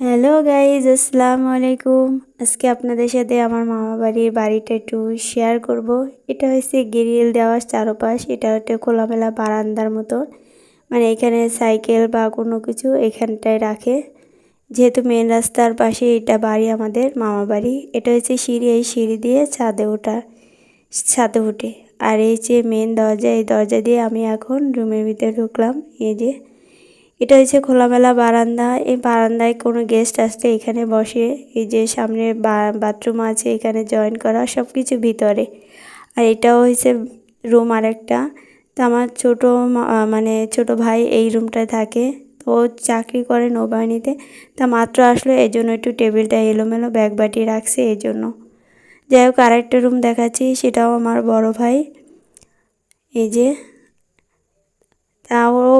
Hello guys, আসসালামু আলাইকুম। আজকে আপনাদের সাথে আমার মামা বাড়ির বাড়িটা একটু শেয়ার করব। এটা হচ্ছে গ্রিল দেওয়ার চারপাশ। এটা হচ্ছে খোলামেলা বারান্দার মতো। মানে এখানে সাইকেল বা কোনো কিছু এখানটায় রাখে। যেহেতু মেন রাস্তার পাশে এটা বাড়ি আমাদের মামা বাড়ি। এটা হচ্ছে সিঁড়ি, এই সিঁড়ি দিয়ে ছাদে ওঠা, ছাদে উঠে। আর এই যে মেন দরজা, এই দরজা দিয়ে আমি এখন রুমের ভিতরে ঢুকলাম। এই যে এটা হচ্ছে খোলামেলা বারান্দা। এই বারান্দায় কোনো গেস্ট আসলে এখানে বসে। এই যে সামনে বাথরুম আছে, এখানে জয়েন করা সব কিছু ভিতরে। আর এটাও হয়েছে রুম আরেকটা। তো আমার ছোটো মানে ছোট ভাই এই রুমটায় থাকে। তো ও চাকরি করে নৌবাহিনীতে। তা মাত্র আসলো এই জন্য একটু টেবিলটা এলোমেলো ব্যাগ বাটি রাখছে এই জন্য যাই হোক, আরেকটা রুম দেখাচ্ছি, সেটাও আমার বড় ভাই। এই যে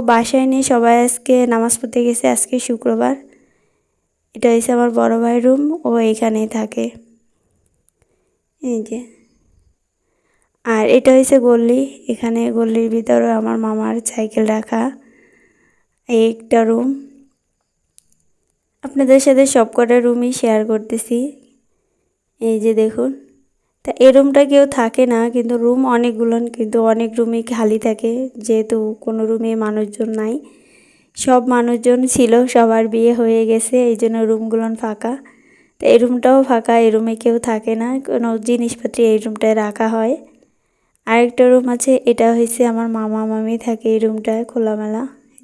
বাসায় নিয়ে সবাই আজকে নামাজ পড়তে গেছে, আজকে শুক্রবার। এটা হচ্ছে আমার বড় ভাই রুম, ও এইখানেই থাকে। এই যে। আর এটা হয়েছে গল্লি এখানে গল্লির ভিতরে আমার মামার সাইকেল রাখা। এই একটা রুম। আপনাদের সাথে সব কটা রুমই শেয়ার করতেছি। এই যে দেখুন। তা এই রুমটা কেউ থাকে না, কিন্তু রুম অনেকগুলো কিন্তু অনেক রুমই খালি থাকে। যেহেতু কোনো রুমে মানুষজন নাই, সব মানুষজন ছিল, সবার বিয়ে হয়ে গেছে, এই জন্য রুমগুলো ফাঁকা। তো এই রুমটাও ফাঁকা, এই রুমে কেউ থাকে না, কোনো জিনিসপত্র এই রুমটায় রাখা হয়। আরেকটা রুম আছে, এটা হয়েছে আমার মামা মামি থাকে এই রুমটায় খোলামেলা।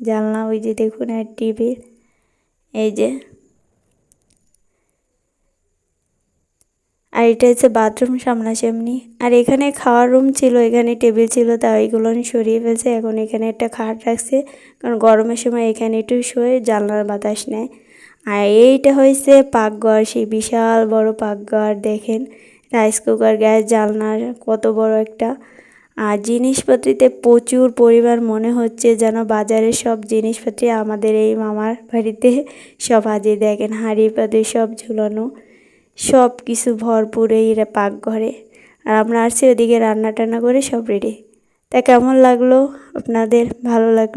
জানলা ওই যে দেখুন, আর টিভি এই যে। আর এটা হচ্ছে বাথরুম সামনাসামনি। আর এখানে খাওয়ার রুম ছিল, এখানে টেবিল ছিল তা ওইগুলো সরিয়ে ফেলছে। এখন এখানে একটা খাট রাখছে, কারণ গরমের সময় এখানে একটু শুয়ে জানলার বাতাস নেয়। আর এইটা হয়েছে পাকঘর, সেই বিশাল বড় পাকঘর, দেখেন। রাইস কুকার, গ্যাস, জানলার, কত বড় একটা। আর জিনিসপত্রিতে প্রচুর পরিমাণ মনে হচ্ছে যেন বাজারের সব জিনিসপত্রই আমাদের এই মামার বাড়িতে সব আজে দেখেন হাঁড়ি পাতে সব ঝুলানো। সব কিছু ভরপুর এই পাকঘরে। আর আমরা আসছি ওদিকে রান্না টান্না করে সব রেডি তা কেমন লাগল আপনাদের? ভালো লাগল?